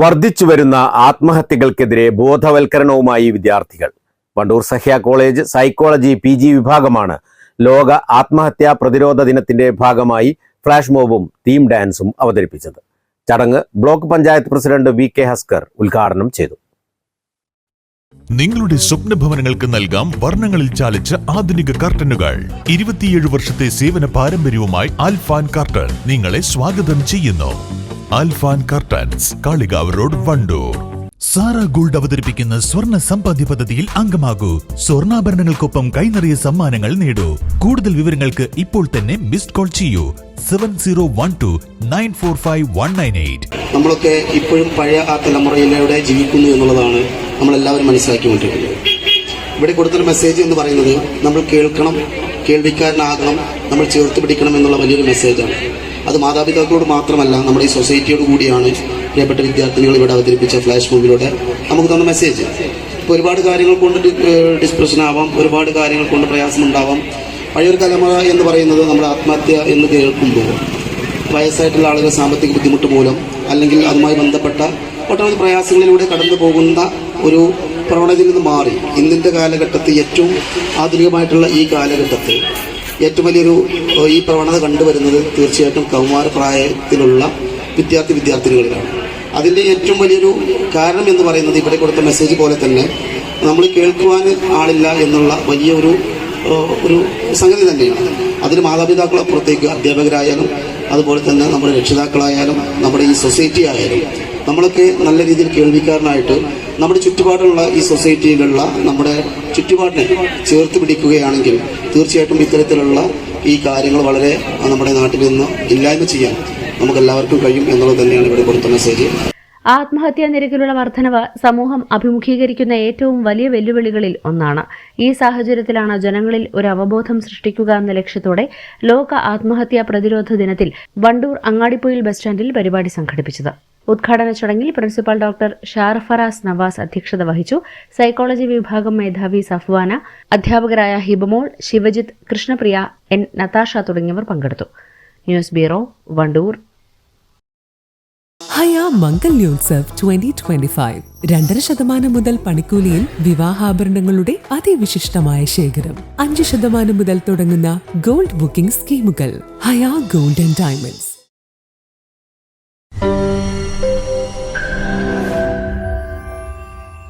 വർദ്ധിച്ചുവരുന്ന ആത്മഹത്യകൾക്കെതിരെ ബോധവൽക്കരണവുമായി വിദ്യാർത്ഥികൾ. Wandoor Sahya college psychology P G വിഭാഗമാണ് ലോക ആത്മഹത്യാ പ്രതിരോധ ദിനത്തിന്റെ ഭാഗമായി ഫ്ലാഷ് മോബും തീം ഡാൻസും അവതരിപ്പിച്ചത്. ചടങ്ങ് block panchayat president V K Haskar ഉദ്ഘാടനം ചെയ്തു. നിങ്ങളുടെ സ്വപ്ന ഭവനങ്ങൾക്ക് നൽകാം വർണങ്ങളിൽ ചാലിച്ച ആധുനിക കർട്ടനുകൾ. ഇരുപത്തിയേഴ് വർഷത്തെ സേവന പാരമ്പര്യവുമായി ആൽഫാൻ കർട്ടൺ നിങ്ങളെ സ്വാഗതം ചെയ്യുന്നു. Alfan curtains Kalikavu road Wandoor. Sara gold അവതരിപ്പിക്കുന്ന സ്വർണ സമ്പാദ്യ പദ്ധതിയിൽ അംഗമാകൂ. സ്വർണാഭരണങ്ങൾക്കൊപ്പം കൈനറിയ സമ്മാനങ്ങൾ നേടൂ. കൂടുതൽ വിവരങ്ങൾക്ക് ഇപ്പോൾ തന്നെ മിസ്ഡ് കോൾ ചെയ്യൂ. Seven zero one two nine four five one nine eight. നമ്മളൊക്കെ ഇപ്പോഴും പഴയ ആ തലമുറയിലൂടെ ജീവിക്കുന്നു എന്നുള്ളതാണ് നമ്മളെല്ലാവരും മനസ്സിലാക്കിക്കൊണ്ടിരിക്കുന്നത് ഇവിടെ കൊടുത്തൊരു മെസ്സേജ് എന്ന് പറയുന്നത് നമ്മൾ കേൾക്കണം കേൾവിക്കാരനാകണം നമ്മൾ ചേർത്ത് പിടിക്കണം എന്നുള്ള വലിയൊരു മെസ്സേജാണ് അത് മാതാപിതാക്കളോട് മാത്രമല്ല നമ്മുടെ ഈ സൊസൈറ്റിയോട് കൂടിയാണ് പ്രിയപ്പെട്ട വിദ്യാർത്ഥികൾ ഇവിടെ അവതരിപ്പിച്ച ഫ്ലാഷ് മൂവിലൂടെ നമുക്ക് തന്ന മെസ്സേജ് ഇപ്പോൾ ഒരുപാട് കാര്യങ്ങൾ കൊണ്ട് ഡിസ്പ്രഷൻ ആവാം ഒരുപാട് കാര്യങ്ങൾ കൊണ്ട് പ്രയാസമുണ്ടാവാം. പഴയൊരു തലമുറ എന്ന് പറയുന്നത് നമ്മുടെ ആത്മഹത്യ എന്ന് കേൾക്കുമ്പോൾ വയസ്സായിട്ടുള്ള ആളുകൾ സാമ്പത്തിക ബുദ്ധിമുട്ട് മൂലം അല്ലെങ്കിൽ അതുമായി ബന്ധപ്പെട്ട ഒട്ടനവധി പ്രയാസങ്ങളിലൂടെ കടന്നു പോകുന്ന ഒരു പ്രവണതയിൽ നിന്ന് മാറി. ഇന്നിന്റെ കാലഘട്ടത്തിൽ ഏറ്റവും ആധുനികമായിട്ടുള്ള ഈ കാലഘട്ടത്തിൽ ഏറ്റവും വലിയൊരു ഈ പ്രവണത കണ്ടുവരുന്നത് തീർച്ചയായിട്ടും കൗമാര പ്രായത്തിലുള്ള വിദ്യാർത്ഥി വിദ്യാർത്ഥിനികളിലാണ്. അതിന്റെ ഏറ്റവും വലിയൊരു കാരണം എന്ന് പറയുന്നത് ഇവിടെ കൊടുത്ത മെസ്സേജ് പോലെ തന്നെ നമ്മൾ കേൾക്കുവാൻ ആളില്ല എന്നുള്ള വലിയൊരു ഒരു ഒരു സംഗതി തന്നെയാണ്. അതിന് മാതാപിതാക്കളെ പുറത്തേക്ക് അധ്യാപകരായാലും അതുപോലെ തന്നെ നമ്മുടെ രക്ഷിതാക്കളായാലും നമ്മുടെ ഈ സൊസൈറ്റി ആയാലും നമ്മളൊക്കെ നല്ല രീതിയിൽ കേൾവിക്കാരനായിട്ട് നമ്മുടെ ചുറ്റുപാടുള്ള ഈ സൊസൈറ്റിയിലുള്ള നമ്മുടെ ചുറ്റുപാടിനെ ചേർത്ത് പിടിക്കുകയാണെങ്കിൽ തീർച്ചയായിട്ടും ഇത്തരത്തിലുള്ള ഈ കാര്യങ്ങൾ വളരെ നമ്മുടെ നാട്ടിൽ നിന്ന് ഇല്ലായ്മ ചെയ്യാൻ നമുക്ക് എല്ലാവർക്കും കഴിയും എന്നുള്ളത് തന്നെയാണ് ഇവിടെ കൊടുത്ത മെസ്സേജ് ആത്മഹത്യാ നിരക്കിലുള്ള വർധനവ് സമൂഹം അഭിമുഖീകരിക്കുന്ന ഏറ്റവും വലിയ വെല്ലുവിളികളിൽ ഒന്നാണ്. ഈ സാഹചര്യത്തിലാണ് ജനങ്ങളിൽ ഒരു അവബോധം സൃഷ്ടിക്കുക എന്ന ലക്ഷ്യത്തോടെ ലോക ആത്മഹത്യാ പ്രതിരോധ ദിനത്തിൽ വണ്ടൂർ അങ്ങാടിപ്പൊയിൽ ബസ് സ്റ്റാൻഡിൽ പരിപാടി സംഘടിപ്പിച്ചത്. ഉദ്ഘാടന ചടങ്ങിൽ പ്രിൻസിപ്പൽ ഡോക്ടർ ഷാർഫറാസ് നവാസ് അധ്യക്ഷത വഹിച്ചു. സൈക്കോളജി വിഭാഗം മേധാവി സഫ്വാന അധ്യാപകരായ ഹിബമോൾ ശിവജിത്ത് കൃഷ്ണപ്രിയ എൻ നതാഷ തുടങ്ങിയവർ പങ്കെടുത്തു. News bureau Wandoor. Haya Mangalyotsav twenty twenty five രണ്ടര ശതമാനം മുതൽ പണിക്കൂലിയിൽ വിവാഹാഭരണങ്ങളുടെ അതിവിശിഷ്ടമായ ശേഖരം. അഞ്ച് ശതമാനം മുതൽ തുടങ്ങുന്ന ഗോൾഡ് ബുക്കിംഗ് സ്കീമുകൾ. ഹയാ ഗോൾഡ് ആൻഡ് ഡയമണ്ട്സ്.